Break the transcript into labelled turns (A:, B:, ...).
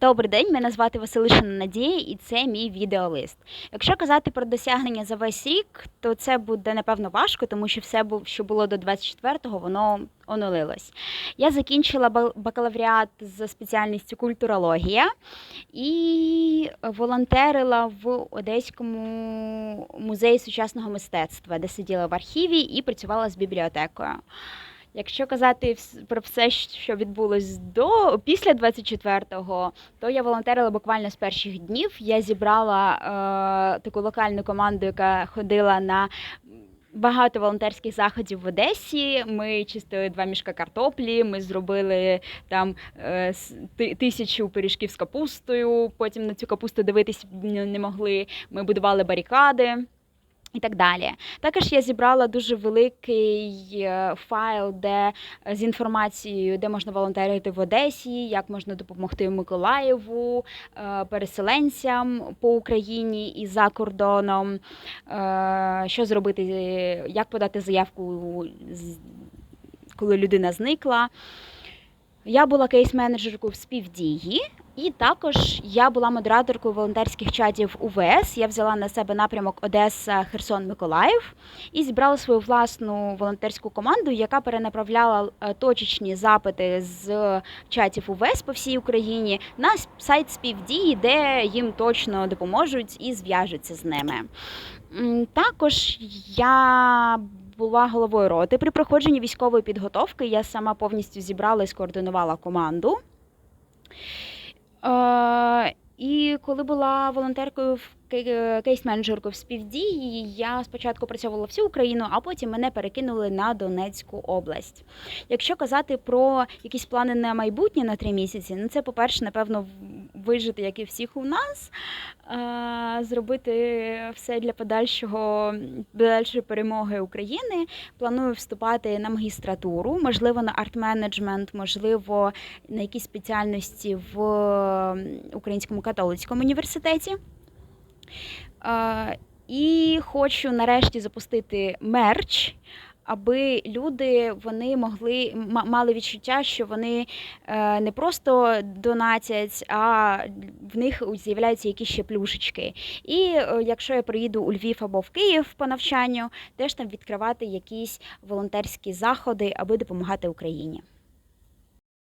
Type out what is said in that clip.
A: Добрий день, мене звати Василишина Надія, і це мій відеолист. Якщо казати про досягнення за весь рік, то це буде напевно важко, тому що все, що було до 24-го, воно онулилось. Я закінчила бакалавріат з спеціальністю культурологія і волонтерила в Одеському музеї сучасного мистецтва, де сиділа в архіві і працювала з бібліотекою. Якщо казати про все, що відбулось до після 24-го, то я волонтерила буквально з перших днів. Я зібрала е, таку локальну команду, яка ходила на багато волонтерських заходів в Одесі. Ми чистили два мішка картоплі. Ми зробили там е, ти- тисячу пиріжків з капустою. Потім на цю капусту дивитись не могли. Ми будували барикади. І так далі. Також я зібрала дуже великий е, файл, де е, з інформацією, де можна волонтерити в Одесі, як можна допомогти Миколаєву, е, переселенцям по Україні і за кордоном, що зробити, як подати заявку, коли людина зникла. Я була кейс-менеджеркою в співдії, і також я була модераторкою волонтерських чатів УВС. Я взяла на себе напрямок Одеса, Херсон, Миколаїв і зібрала свою власну волонтерську команду, яка перенаправляла е, точечні запити з чатів УВС по всій Україні на сайт співдії, де їм точно допоможуть і зв'яжуться з ними. Також я була головою роти при проходженні військової підготовки. Я сама повністю зібрала і скоординувала команду. Е, і коли була волонтеркою в кейс-менеджеркою в співдії, я спочатку працювала всю Україну, а потім мене перекинули на Донецьку область. Якщо казати про якісь плани на майбутнє на три місяці, ну це, по-перше, напевно, вижити, як і всіх у нас, е, зробити все для подальшого подальшої перемоги України. Планую вступати на магістратуру, можливо, на арт-менеджмент, можливо, на якісь спеціальності в Українському католицькому університеті. Е, І хочу нарешті запустити мерч, аби люди вони могли мали відчуття, що вони е, не просто донатять, а в них з'являються якісь ще плюшечки. І е, якщо я приїду у Львів або в Київ по навчанню, теж там відкривати якісь волонтерські заходи, аби допомагати Україні.